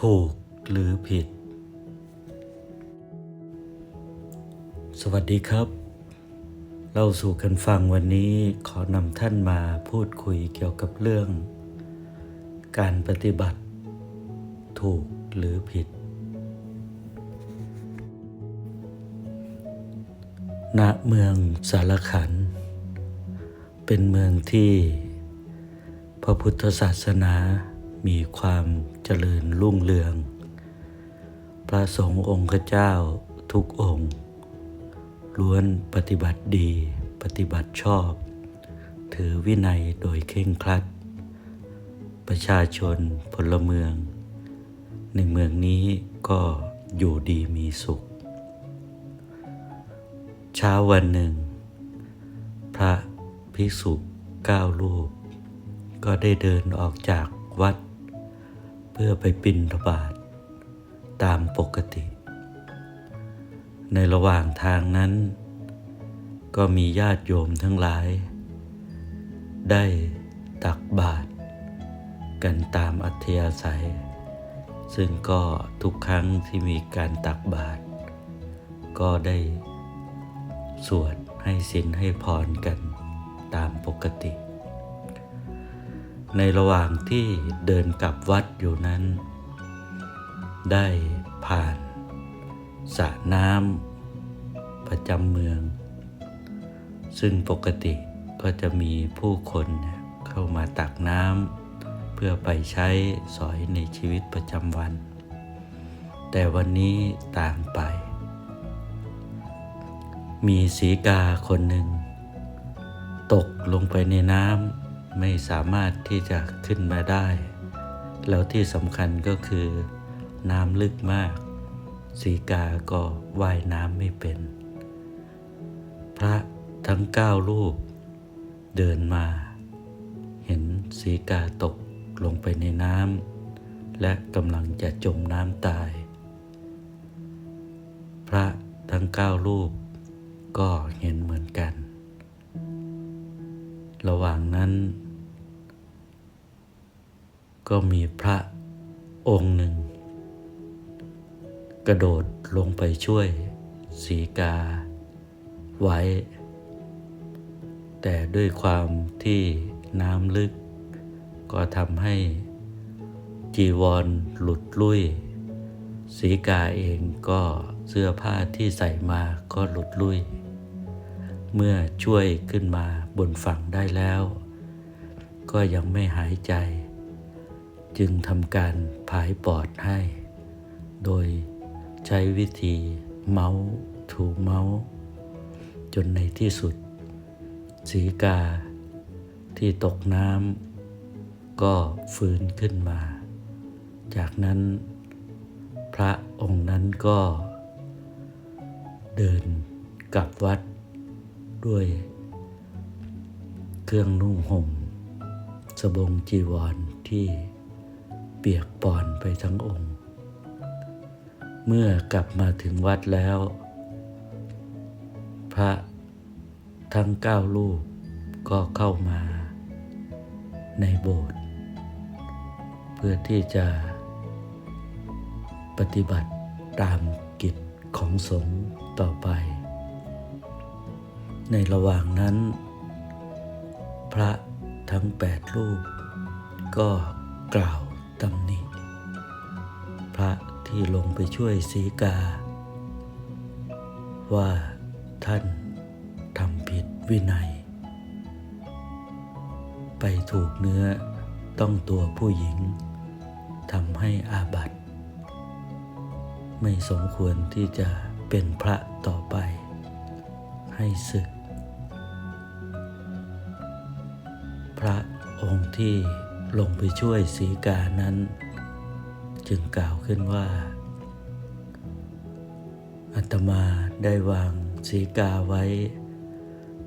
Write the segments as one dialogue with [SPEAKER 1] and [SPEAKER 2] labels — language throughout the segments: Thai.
[SPEAKER 1] ถูกหรือผิด สวัสดีครับ เราสู่กันฟังวันนี้ขอนำท่านมาพูดคุยเกี่ยวกับเรื่อง การปฏิบัติ ถูกหรือผิด ณ เมืองสารขัน เป็นเมืองที่พระพุทธศาสนา มีความเจริญรุ่งเรือง พระสงฆ์องค์เจ้าทุกองค์ ล้วนปฏิบัติดีปฏิบัติชอบ ถือวินัยโดยเคร่งครัด ประชาชนพลเมือง ในเมืองนี้ก็อยู่ดีมีสุข เช้าวันหนึ่ง พระภิกษุเก้ารูป ก็ได้เดินออกจากวัด พื่อไปปินทบาทตามปกติ ในระหว่างทางนั้น ก็มีญาติโยมทั้งหลาย ได้ตักบาตรกันตามอัธยาศัย ซึ่งก็ทุกครั้งที่มีการตักบาตรก็ได้ สวดให้สินให้พรกันตามปกติ ในระหว่างที่เดินกลับวัดอยู่นั้น ได้ผ่านสระน้ำประจำเมือง ซึ่งปกติก็จะมีผู้คนเข้ามาตักน้ำเพื่อไปใช้สอยในชีวิตประจำวัน แต่วันนี้ต่างไป มีสีกาคนหนึ่ง ตกลงไปในน้ำ ไม่สามารถที่จะขึ้นมาได้ แล้วที่สำคัญก็คือ น้ำลึกมาก สีกาก็ว่ายน้ำไม่เป็น พระทั้งเก้ารูป เดินมา เห็นสีกาตกลงไปในน้ำและกำลังจะจมน้ำตาย พระทั้งเก้ารูป ก็เห็นเหมือนกัน ระหว่างนั้น ก็มีพระองค์หนึ่ง กระโดดลงไปช่วยสีกาไว้ แต่ด้วยความที่น้ำลึก ก็ทำให้จีวรหลุดลุ่ย สีกาเองก็เสื้อผ้าที่ใส่มาก็หลุดลุ่ย เมื่อช่วยขึ้นมาบนฝั่งได้แล้ว ก็ยังไม่หายใจ จึงทำการผายปอดให้ โดยใช้วิธีเมาส์ถูเมาส์จนในที่สุด สีกาที่ตกน้ำก็ฟื้นขึ้นมา จากนั้นพระองค์นั้นก็ เดินกลับวัดด้วย เครื่องนุ่งห่มสบงจีวรที่ ปียกปอนไปทั้งองค์ เมื่อกลับมาถึงวัดแล้ว พระทั้งเก้ารูปก็เข้ามาในโบสถ์เพื่อที่จะปฏิบัติตามกิจของสงฆ์ต่อไป ในระหว่างนั้น พระทั้งแปดรูปก็กล่าว ตำหนิพระที่ลงไปช่วยสีกา ว่าท่านทำผิดวินัย ไปถูกเนื้อต้องตัวผู้หญิงทำให้อาบัติ ไม่สมควรที่จะเป็นพระต่อไป ให้ศึก พระองค์ที่ ลงไปช่วยสีกานั้น จึงกล่าวขึ้นว่าอาตมาได้วางสีกาไว้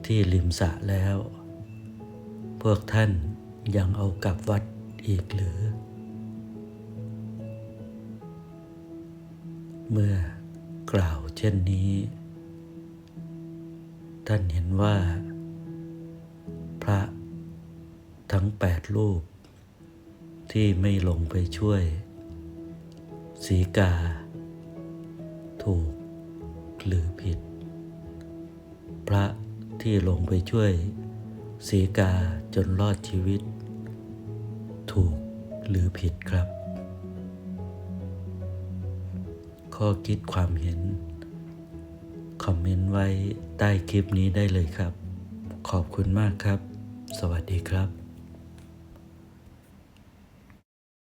[SPEAKER 1] ที่ริมสระแล้ว พวกท่านยังเอากลับวัดอีกหรือ เมื่อกล่าวเช่นนี้ ท่านเห็นว่า พระทั้งแปดรูป ที่ไม่ลงไปช่วย สีกา ถูกหรือผิด พระที่ลงไปช่วย สีกาจนรอดชีวิต ถูกหรือผิดครับ ข้อคิดความเห็น คอมเมนต์ไว้ใต้คลิปนี้ได้เลยครับ ขอบคุณมากครับ สวัสดีครับ